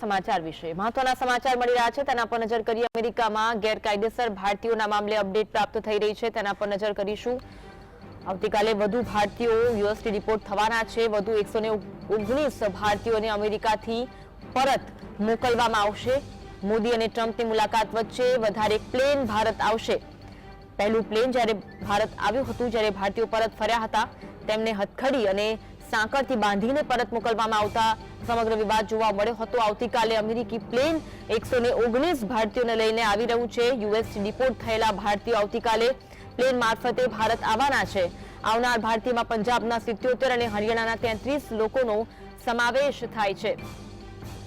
સમાચારો વિશે. મહત્વના સમાચાર મળી રહ્યા છે. તેના પર નજર કરીએ અમેરિકામાં ગેરકાયદેસર ભારતીયોના મામલે અપડેટ પ્રાપ્ત થઈ રહી છે. તેના પર નજર કરીશું. આવતીકાલે વધુ ભારતીયો યુએસટી રિપોર્ટ થવાના છે. વધુ એકસો ઓગણીસ ભારતીયોને અમેરિકાથી પરત મોકલવામાં આવશે. મોદી અને ટ્રમ્પની મુલાકાત વચ્ચે વધારે પ્લેન ભારત આવશે. પહેલું પ્લેન જ્યારે ભારત આવ્યું હતું, જ્યારે ભારતીયો પરત ફર્યા હતા, તેમને હથખડી અને સાંકળથી બાંધીને પરત મોકલવામાં આવતા સમગ્ર વિવાદ જોવા મળ્યો હતો. આવતીકાલે અમેરિકી પ્લેન એકસો ઓગણીસ ભારતીયોને લઈને આવી રહ્યું છે. યુએસ ડિપોર્ટ થયેલા ભારતીયો આવતીકાલે પ્લેન મારફતે ભારત આવવાના છે. આવનાર ભારતીયમાં પંજાબના સિત્યોતેર અને હરિયાણાના તેત્રીસ લોકોનો સમાવેશ થાય છે.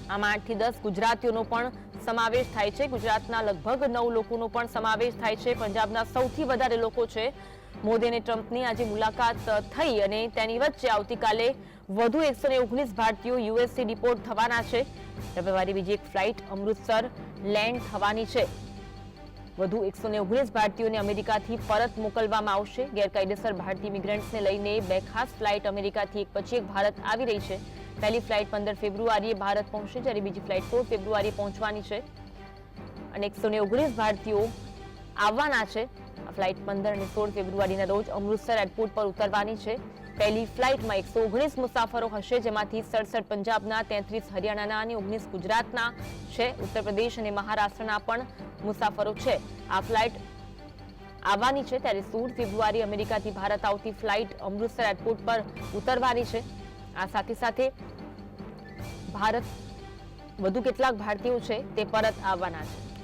આમાં આઠથી દસ ગુજરાતીઓનો પણ સમાવેશ થાય છે. ગુજરાતના લગભગ નવ લોકોનો પણ સમાવેશ થાય છે. પંજાબના સૌથી વધારે લોકો છે. મોદી અને ટ્રમ્પની આજે મુલાકાત થઈ અને તેની વચ્ચે આવતીકાલે વધુ એકસો ઓગણીસ ભારતીયો યુએસથી ડિપોર્ટ થવાના છે. રવિવારે બીજી એક ફ્લાઇટ અમૃતસર લેન્ડ થવાની છે. વધુ એકસો ઓગણીસ ભારતીયોને અમેરિકાથી પરત મોકલવામાં આવશે. ગેરકાયદેસર ભારતીય ઇમિગ્રન્ટ્સને લઈને બે ખાસ ફ્લાઇટ અમેરિકાથી એક પછી એક ભારત આવી રહી છે. પહેલી ફ્લાઇટ પંદર ફેબ્રુઆરીએ ભારત પહોંચશે, જ્યારે બીજી ફ્લાઇટ સોળ ફેબ્રુઆરીએ પહોંચવાની છે. અને એકસો ને ઓગણીસ ભારતીયો આવવાના છે. ફ્લાઇટ પંદર અને સોળ ફેબ્રુઆરીના રોજ અમૃતસર એરપોર્ટ પર ઉતરવાની છે. પહેલી ફ્લાઇટમાં એકસો ઓગણીસ મુસાફરો હશે, જેમાંથી સડસઠ પંજાબના, તેત્રીસ હરિયાણાના અને ઓગણીસ ગુજરાતના છે. ઉત્તર પ્રદેશ અને મહારાષ્ટ્રના પણ મુસાફરો છે. આ ફ્લાઇટ આવવાની છે, ત્યારે સોળ ફેબ્રુઆરી અમેરિકાથી ભારત આવતી ફ્લાઇટ અમૃતસર એરપોર્ટ પર ઉતરવાની છે. આ સાથે સાથે ભારત વધુ કેટલાક ભારતીયો છે તે પરત આવવાના છે.